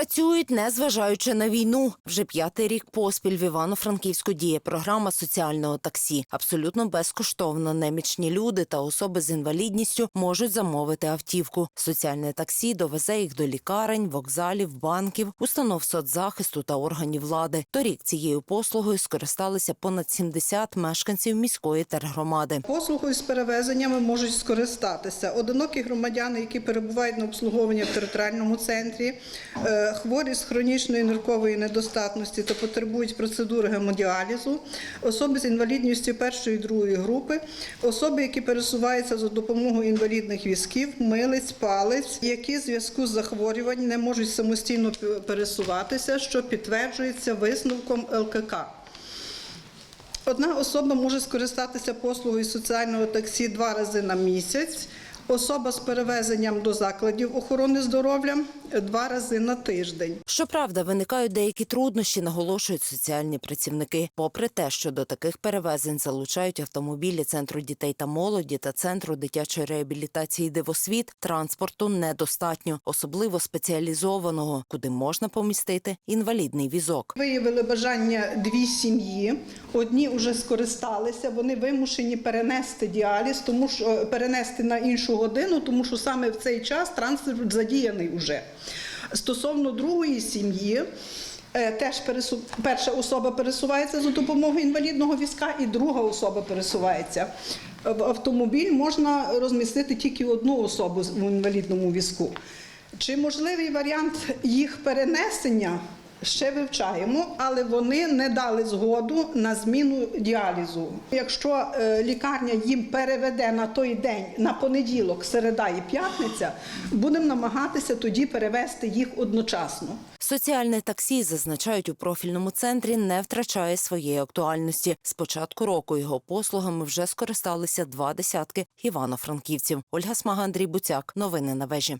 Працюють, не зважаючи на війну. Вже п'ятий рік поспіль в Івано-Франківську діє програма соціального таксі. Абсолютно безкоштовно немічні люди та особи з інвалідністю можуть замовити автівку. Соціальне таксі довезе їх до лікарень, вокзалів, банків, установ соцзахисту та органів влади. Торік цією послугою скористалися понад 70 мешканців міської тергромади. Послугою з перевезеннями можуть скористатися одинокі громадяни, які перебувають на обслуговуванні в територіальному центрі, е, хворі з хронічної ниркової недостатності та потребують процедури гемодіалізу, особи з інвалідністю першої і другої групи, особи, які пересуваються за допомогою інвалідних візків, милиць, палець, які в зв'язку з захворюванням не можуть самостійно пересуватися, що підтверджується висновком ЛКК. Одна особа може скористатися послугою соціального таксі два рази на місяць. Особа з перевезенням до закладів охорони здоров'я два рази на тиждень. Щоправда, виникають деякі труднощі, наголошують соціальні працівники. Попри те, що до таких перевезень залучають автомобілі центру дітей та молоді та центру дитячої реабілітації Дивосвіт, транспорту недостатньо, особливо спеціалізованого, куди можна помістити інвалідний візок. Виявили бажання дві сім'ї. Одні вже скористалися, вони вимушені перенести діаліз, тому що перенести на іншу годину, тому що саме в цей час транспорт задіяний уже. Стосовно другої сім'ї. е, Теж перша особа пересувається за допомогою інвалідного візка, і друга особа пересувається. В автомобіль можна розмістити тільки одну особу в інвалідному візку. Чи можливий варіант їх перенесення? Ще вивчаємо, але вони не дали згоду на зміну діалізу. Якщо е, лікарня їм переведе на той день, на понеділок, середа і п'ятниця, будемо намагатися тоді перевести їх одночасно. Соціальне таксі зазначають у профільному центрі, не втрачає своєї актуальності. З початку року його послугами вже скористалися два десятки івано-франківців. Ольга Смага, Андрій Буцяк. Новини на вежі.